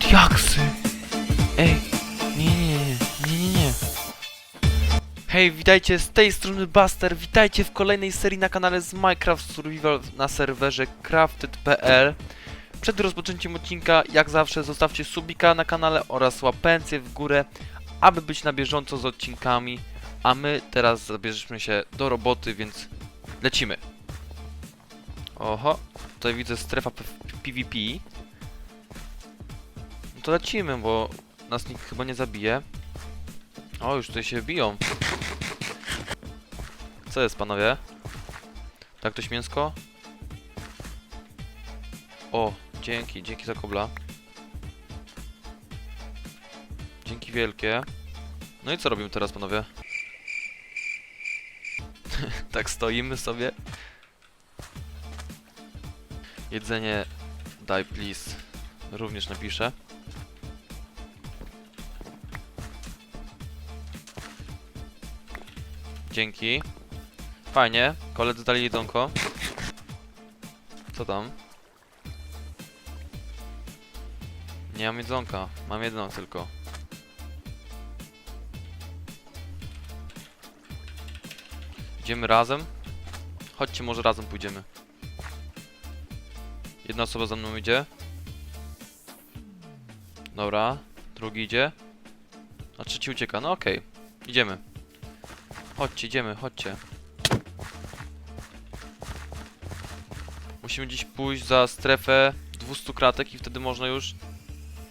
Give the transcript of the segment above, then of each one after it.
Diaksy! Ej, nie, nie, nie, nie, nie. Hej, witajcie z tej strony Buster, witajcie w kolejnej serii na kanale z Minecraft Survival na serwerze crafted.pl Przed rozpoczęciem odcinka, jak zawsze, zostawcie subika na kanale oraz łapencję w górę, aby być na bieżąco z odcinkami, a my teraz zabierzemy się do roboty, więc lecimy. Oho, tutaj widzę strefa PvP. No to lecimy, bo nas nikt chyba nie zabije. O, już tutaj się biją. Co jest, panowie? Tak, ktoś mięsko? O, dzięki, dzięki za kobla. Dzięki wielkie. No i co robimy teraz, panowie? tak stoimy sobie. Jedzenie daj please. Również napiszę. Dzięki. Fajnie. Koledzy dali jedzonko. Co tam? Nie mam jedzonka. Mam jedno tylko. Idziemy razem? Chodźcie, może razem pójdziemy. Jedna osoba za mną idzie. Dobra. Drugi idzie. A trzeci ucieka. No okej. Idziemy. Chodźcie, idziemy, chodźcie. Musimy dziś pójść za strefę 200 kratek i wtedy można już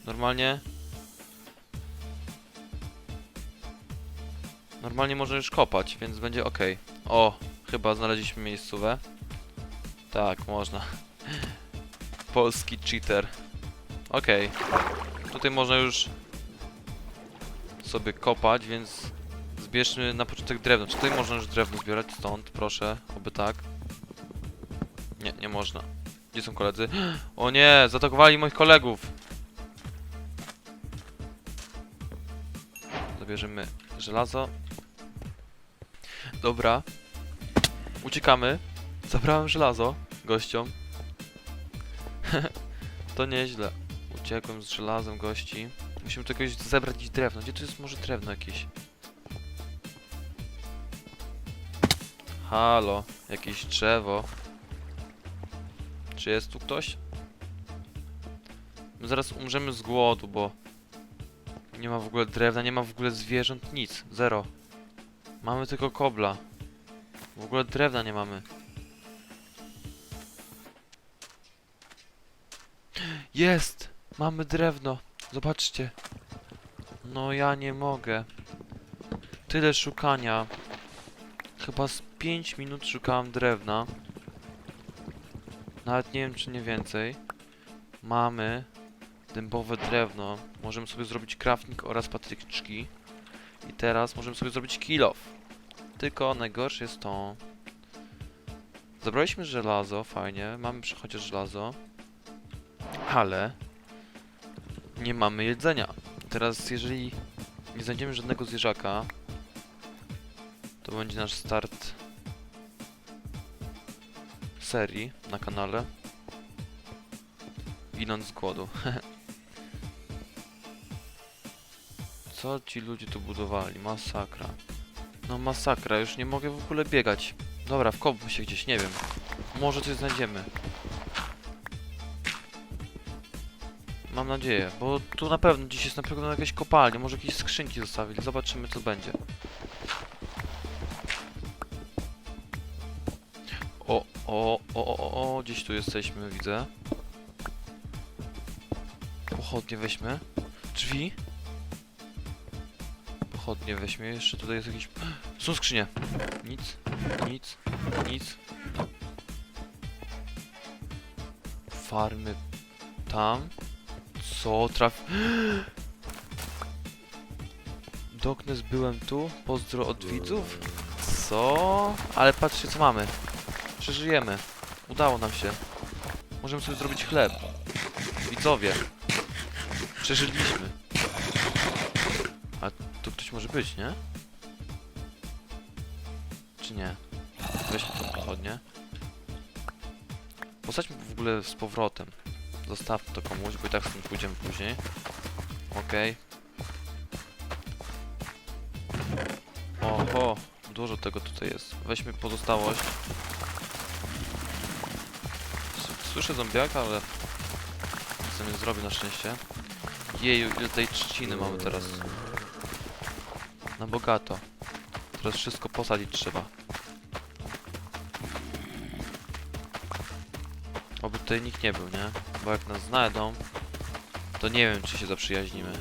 normalnie... Normalnie można już kopać, więc będzie ok. O, chyba znaleźliśmy miejscówę. Tak, można. Polski cheater. Okej. Tutaj można już sobie kopać, więc Zbierzmy na początek drewno. Czy tutaj można już drewno zbierać? Stąd, proszę, oby tak. Nie, nie można. Gdzie są koledzy? O nie, zaatakowali moich kolegów. Zabierzemy żelazo. Dobra. Uciekamy. Zabrałem żelazo gościom. to nieźle. Uciekłem z żelazem gości. Musimy tu jakoś zebrać jakieś drewno. Gdzie tu jest może drewno jakieś? Halo, jakieś drzewo. Czy jest tu ktoś? My zaraz umrzemy z głodu, bo nie ma w ogóle drewna, nie ma w ogóle zwierząt, nic, zero. Mamy tylko kobla. W ogóle drewna nie mamy. Jest! Mamy drewno. Zobaczcie. No ja nie mogę. Tyle szukania. Chyba z 5 minut szukałem drewna. Nawet nie wiem, czy nie więcej. Mamy dębowe drewno. Możemy sobie zrobić crafting oraz patryczki. I teraz możemy sobie zrobić kill off. Tylko najgorsze jest to... Zabraliśmy żelazo, fajnie. Mamy chociaż żelazo. Ale... Nie mamy jedzenia. Teraz, jeżeli nie znajdziemy żadnego zwierzaka, to będzie nasz start serii na kanale. Ginąc z głodu. Co ci ludzie tu budowali? Masakra. No masakra, już nie mogę w ogóle biegać. Dobra, wkopmy się gdzieś, nie wiem. Może coś znajdziemy. Mam nadzieję, bo tu na pewno dziś jest na pewno jakaś kopalnia, może jakieś skrzynki zostawili. Zobaczymy co będzie. O, o, o, o, o, gdzieś tu jesteśmy, widzę. Pochodnie weźmy. Drzwi. Pochodnie weźmy. Jeszcze tutaj jest jakiś... Są skrzynie. Nic, nic, nic. Farmy tam. Co traf... Doknes byłem tu. Pozdro od widzów. Co? Ale patrzcie co mamy. Przeżyjemy. Udało nam się. Możemy sobie zrobić chleb. Widzowie. Przeżyliśmy. A tu ktoś może być, nie? Czy nie? Weźmy to pochodnie. Posadźmy w ogóle z powrotem. Zostawmy to komuś, bo i tak z tym pójdziemy później. Okej. Oho, dużo tego tutaj jest. Weźmy pozostałość. Słyszę zombiaka, ale nic nie zrobi na szczęście. Jeju, ile tej trzciny mamy teraz. Na bogato. Teraz wszystko posadzić trzeba. Tutaj nikt nie był, nie? Bo jak nas znajdą, to nie wiem, czy się zaprzyjaźnimy.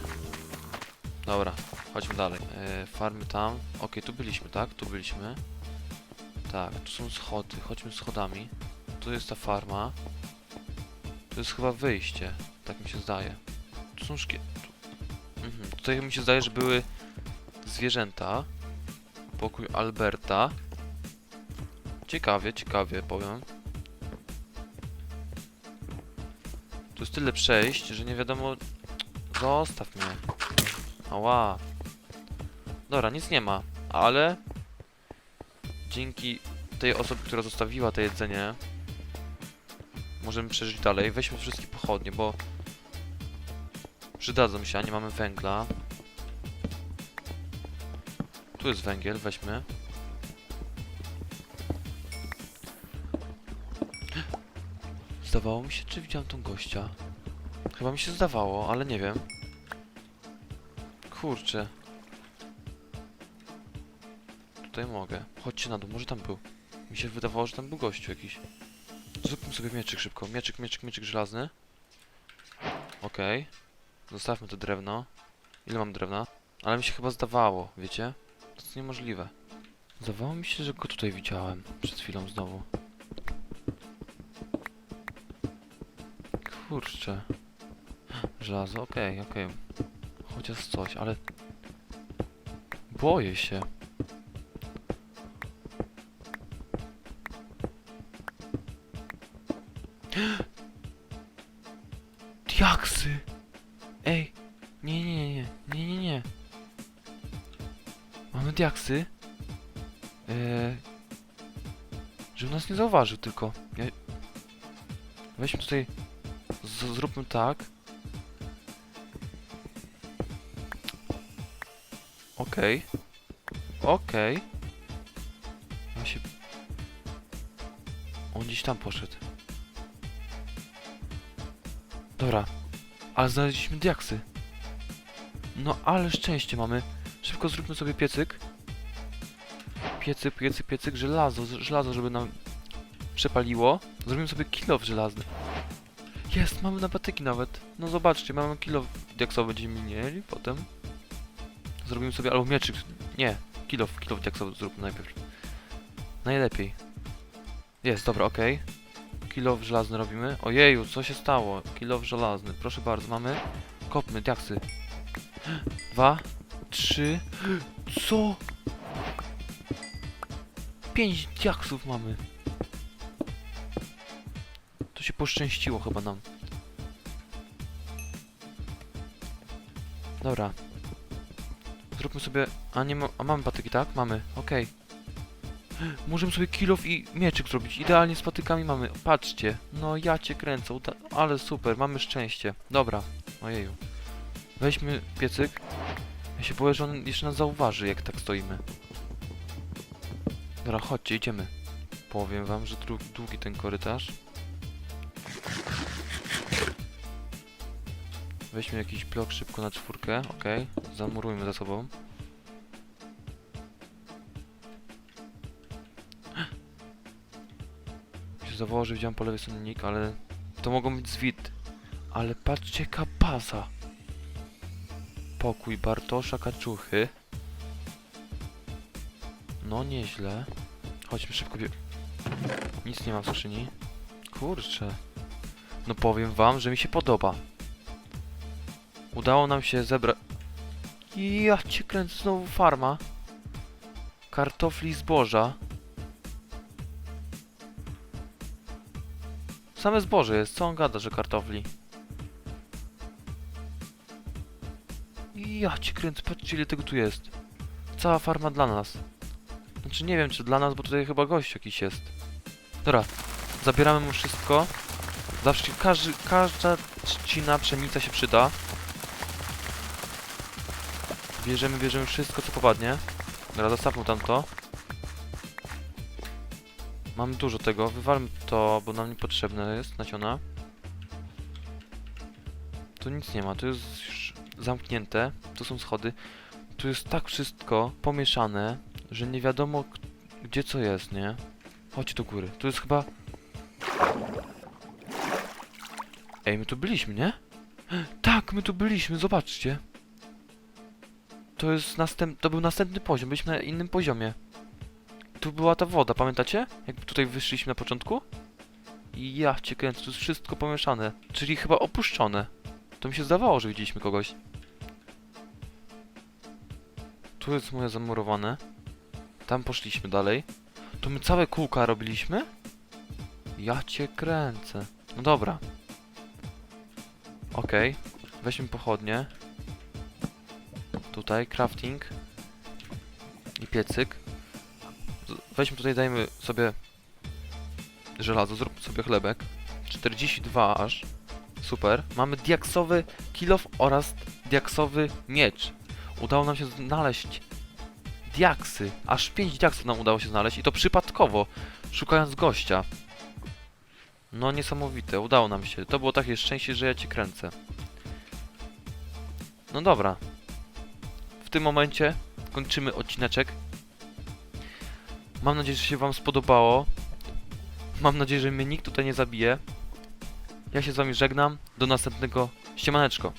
Dobra, chodźmy dalej. E, farmy tam. Okej, tu byliśmy, tak? Tu byliśmy. Tak, tu są schody. Chodźmy schodami. Tu jest ta farma. Tu jest chyba wyjście. Tak mi się zdaje. Tu są szkie... Mhm. Tutaj mi się zdaje, że były zwierzęta. Pokój Alberta. Ciekawie, ciekawie powiem. Tu jest tyle przejść, że nie wiadomo... Zostaw mnie. Ała. Dobra, nic nie ma, ale... Dzięki tej osobie, która zostawiła to jedzenie... Możemy przeżyć dalej. Weźmy wszystkie pochodnie, bo... Przydadzą się, a nie mamy węgla. Tu jest węgiel, weźmy. Zdawało mi się, czy widziałem tą gościa. Chyba mi się zdawało, ale nie wiem. Kurczę. Tutaj mogę. Chodźcie na dół, może tam był. Mi się wydawało, że tam był gościu jakiś. Zróbmy sobie mieczyk szybko. Mieczyk, mieczyk, mieczyk żelazny. Okej. Zostawmy to drewno. Ile mam drewna? Ale mi się chyba zdawało, wiecie? To jest niemożliwe. Zdawało mi się, że go tutaj widziałem. Przed chwilą znowu. Kurczę. Żelazo, okej, okej. Chociaż coś, ale... Boję się. Diaksy! Ej! Nie, nie, nie, nie, nie, nie, nie. Mamy diaksy. Eee... Żeby nas nie zauważył tylko. Ja... Weźmy tutaj... Z zróbmy tak. Okej. Okej. Ja się... On gdzieś tam poszedł. Dobra. Ale znaleźliśmy diaksy. No ale szczęście mamy. Szybko zróbmy sobie piecyk. Piecyk, piecyk, piecyk, żelazo, żelazo, żeby nam przepaliło. Zrobimy sobie kilof żelazny. Jest, mamy na patyki nawet. No zobaczcie, mamy kilo diaksowy będziemy mieli potem. Zrobimy sobie albo mieczyk. Nie, kilof, kilof diaksowy zróbmy najpierw. Najlepiej. Jest, dobra, okej. Kilof żelazny robimy. Ojeju, co się stało? Kilof żelazny, proszę bardzo, mamy. Kopmy, diaksy. Dwa, trzy. Co? Pięć diaksów mamy. To się poszczęściło chyba nam. Dobra. Zróbmy sobie... A nie ma... A mamy patyki, tak? Mamy. Okej. Możemy sobie kilof i mieczyk zrobić. Idealnie z patykami mamy. Patrzcie. No ja cię kręcę. Uda... Ale super. Mamy szczęście. Dobra. Ojeju. Weźmy piecyk. Ja się boję, że on jeszcze nas zauważy, jak tak stoimy. Dobra, chodźcie, idziemy. Powiem wam, że długi ten korytarz. Weźmy jakiś blok szybko na czwórkę, okej. Zamurujmy za sobą. Się zawołało, że widziałem po lewej stronie nick, ale to mogą być zwit. Ale patrzcie, jaka baza. Pokój Bartosza Kaczuchy. No nieźle. Chodźmy szybko. Nic nie ma w skrzyni. Kurczę. No powiem wam, że mi się podoba. Udało nam się zebrać... Ja cię kręcę, znowu farma. Kartofli zboża. Same zboże jest, co on gada, że kartofli? Ja cię kręcę, patrzcie ile tego tu jest. Cała farma dla nas. Znaczy nie wiem czy dla nas, bo tutaj chyba gość jakiś jest. Dobra, zabieramy mu wszystko. Zawsze każdy, każda trzcina pszenica się przyda. Bierzemy, bierzemy wszystko co popadnie. Dobra, zostawmy tamto. Mamy dużo tego, wywalmy to, bo nam niepotrzebne jest nasiona. Tu nic nie ma, tu jest zamknięte, tu są schody. Tu jest tak wszystko pomieszane, że nie wiadomo gdzie co jest, nie? Chodź do góry, tu jest chyba... Ej, my tu byliśmy, nie? Tak, my tu byliśmy, zobaczcie. To jest następ... to był następny poziom, byliśmy na innym poziomie. Tu była ta woda, pamiętacie? Jak tutaj wyszliśmy na początku? I ja cię kręcę, tu jest wszystko pomieszane. Czyli chyba opuszczone. To mi się zdawało, że widzieliśmy kogoś. Tu jest moje zamurowane. Tam poszliśmy dalej. To my całe kółka robiliśmy? Ja cię kręcę. No dobra. Okej. Weźmy pochodnie. Tutaj crafting. I piecyk. Weźmy tutaj, dajmy sobie żelazo, zrób sobie chlebek. 42 aż. Super. Mamy diaksowy kilof oraz diaksowy miecz. Udało nam się znaleźć diaksy. Aż 5 diaksów nam udało się znaleźć i to przypadkowo, szukając gościa. No niesamowite, udało nam się. To było takie szczęście, że ja cię kręcę. No dobra. W tym momencie kończymy odcineczek. Mam nadzieję, że się wam spodobało. Mam nadzieję, że mnie nikt tutaj nie zabije. Ja się z wami żegnam. Do następnego. Siemaneczko.